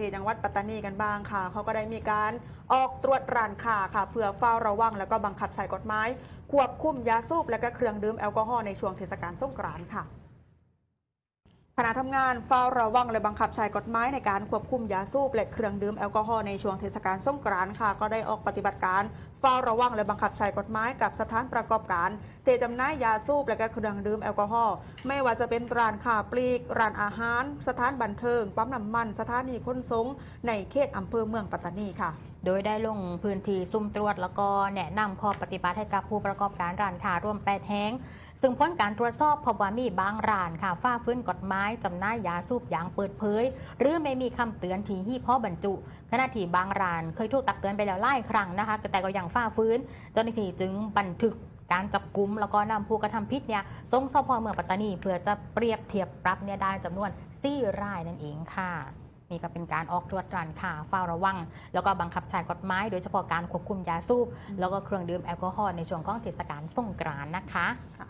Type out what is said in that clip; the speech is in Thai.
ที่จังหวัดปัตตานีกันบ้างค่ะ เขาก็ได้มีการออกตรวจร้านค้าค่ะ เพื่อเฝ้าระวัง แล้วก็บังคับใช้กฎหมายควบคุมยาสูบและก็เครื่องดื่มแอลกอฮอล์ในช่วงเทศกาลสงกรานต์ค่ะ ณะทำงานเฝ้าระวังและบังคับใช้กฎหมายในการควบคุมยาสูบและเครื่องดื่มแอลกอฮอล์ในช่วงเทศกาลสงกรานต์ค่ะ ก็ได้ออกปฏิบัติการเฝ้าระวังและบังคับใช้กฎหมายกับสถานประกอบการ เทจำหน่ายยาสูบและก็เครื่องดื่มแอลกอฮอล์ไม่ว่าจะเป็นร้านค้าปลีกร้านอาหาร สถานบันเทิงปั๊มน้ำมัน สถานีขนส่งในเขตอำเภอเมืองปัตตานีค่ะ โดยได้ลงพื้นที่ซุ่มตรวจ แล้วก็แนะนำข้อปฏิบัติให้กับผู้ประกอบการร้านค้าร่วมแปดแห่งซึ่งผลการตรวจสอบพบว่ามีบางร้านค่ะฝ้าฟื้นกฎหมายจำหน่ายยาสูบอย่างเปิดเผย หรือไม่มีคำเตือนที่หี่พ่อบรรจุขณะที่บางร้านเคยถูกตักเตือนไปแล้วหลายครั้งนะคะ แต่ก็ยังฝ้าฟื้นเจ้าหน้าที่จึงบันทึกการจับกลุ่มแล้วก็นำผู้กระทำผิดเนี่ยส่งสพเมืองปัตตานี เพื่อจะเปรียบเทียบปรับเนี่ยได้จำนวน4รายนั่นเองค่ะ นี่ก็เป็นการออกตรวจร้านค้าเฝ้าระวัง แล้วก็บังคับใช้กฎหมายโดยเฉพาะการควบคุมยาสูบแล้วก็เครื่องดื่มแอลกอฮอล์ในช่วงของเทศกาลสงกรานต์นะคะค่ะ